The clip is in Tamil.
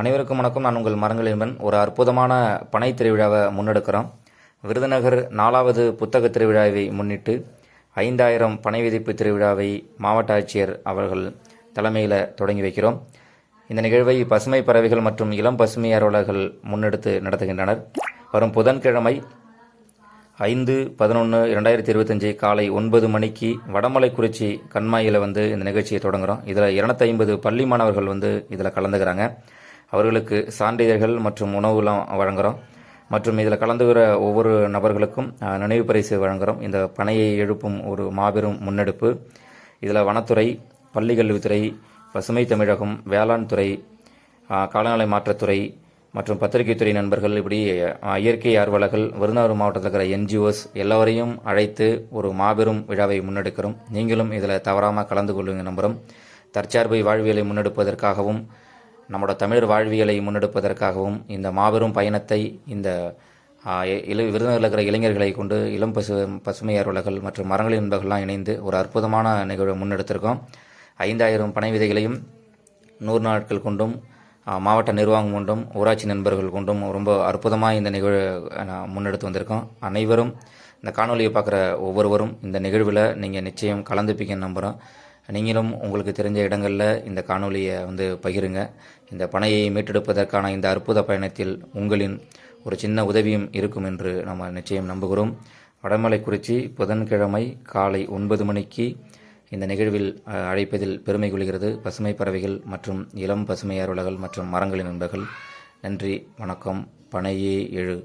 அனைவருக்கும் வணக்கம். நான் உங்கள் மரங்களின்பன் ஒரு அற்புதமான பனை திருவிழாவை முன்னெடுக்கிறோம். விருதுநகர் நாலாவது புத்தக திருவிழாவை முன்னிட்டு ஐந்தாயிரம் பனை விதிப்பு திருவிழாவை மாவட்ட ஆட்சியர் அவர்கள் தலைமையில் தொடங்கி வைக்கிறோம். இந்த நிகழ்வை பசுமை பறவைகள் மற்றும் இளம் பசுமை அலுவலர்கள் முன்னெடுத்து நடத்துகின்றனர். வரும் புதன்கிழமை ஐந்து பதினொன்று இரண்டாயிரத்தி இருபத்தஞ்சி காலை ஒன்பது மணிக்கு வடமலைக்குறிச்சி கண்மாயில் வந்து இந்த நிகழ்ச்சியை தொடங்குகிறோம் இதில் இரநூத்தி ஐம்பது பள்ளி மாணவர்கள் வந்து இதில் கலந்துக்கிறாங்க. அவர்களுக்கு சான்றிதழ்கள் மற்றும் உணவுலாம் வழங்குகிறோம் மற்றும் இதில் கலந்துகிற ஒவ்வொரு நபர்களுக்கும் நினைவு பரிசு வழங்குகிறோம் இந்த பனையை எழுப்பும் ஒரு மாபெரும் முன்னெடுப்பு. இதில் வனத்துறை பள்ளிக்கல்வித்துறை பசுமை தமிழகம் வேளாண் துறை காலநிலை மாற்றத்துறை மற்றும் பத்திரிகைத்துறை நண்பர்கள் இப்படி இயற்கை ஆர்வலர்கள் விருதுநகர் மாவட்டத்தில் இருக்கிற என்ஜிஓஸ் எல்லோரையும் அழைத்து ஒரு மாபெரும் விழாவை முன்னெடுக்கிறோம். நீங்களும் இதில் தவறாமல் கலந்து கொள்ளுங்க நம்புகிறோம் தற்சார்பை வாழ்வியலை முன்னெடுப்பதற்காகவும் நம்மளோட தமிழர் வாழ்வியலை முன்னெடுப்பதற்காகவும் இந்த மாபெரும் பயணத்தை இந்த ஆஹ், இள விருதுநகரில் இருக்கிற இளைஞர்களை கொண்டு இளம் பசு பசுமை ஆர்வலர்கள் மற்றும் மரங்களின் என்பவர்கள்லாம் இணைந்து ஒரு அற்புதமான நிகழ்வை முன்னெடுத்திருக்கோம். ஐந்தாயிரம் பனை விதைகளையும் நூறு நாட்கள் கொண்டும் மாவட்ட நிர்வாகம் கொண்டும் ஊராட்சி நண்பர்கள் கொண்டும் ரொம்ப அற்புதமாக இந்த நிகழ்வு நான் முன்னெடுத்து வந்திருக்கோம். அனைவரும் இந்த காணொலியை பார்க்குற ஒவ்வொருவரும் இந்த நிகழ்வில் நீங்கள் நிச்சயம் கலந்துப்பீங்கன்னு நம்புகிறோம் நீங்களும் உங்களுக்கு தெரிஞ்ச இடங்களில் இந்த காணொலியை வந்து பகிருங்க. இந்த பனையை மீட்டெடுப்பதற்கான இந்த அற்புத பயணத்தில் உங்களின் ஒரு சின்ன உதவியும் இருக்கும் என்று நம்ம நிச்சயம் நம்புகிறோம். வடமலைக்குறிச்சி புதன்கிழமை காலை ஒன்பது மணிக்கு இந்த நிகழ்வில் அழைப்பதில் பெருமை கொள்கிறது. பசுமை பறவைகள் மற்றும் இளம் பசுமை அருளகள் மற்றும் மரங்களின் நண்பர்கள் நன்றி வணக்கம். பனையே எழு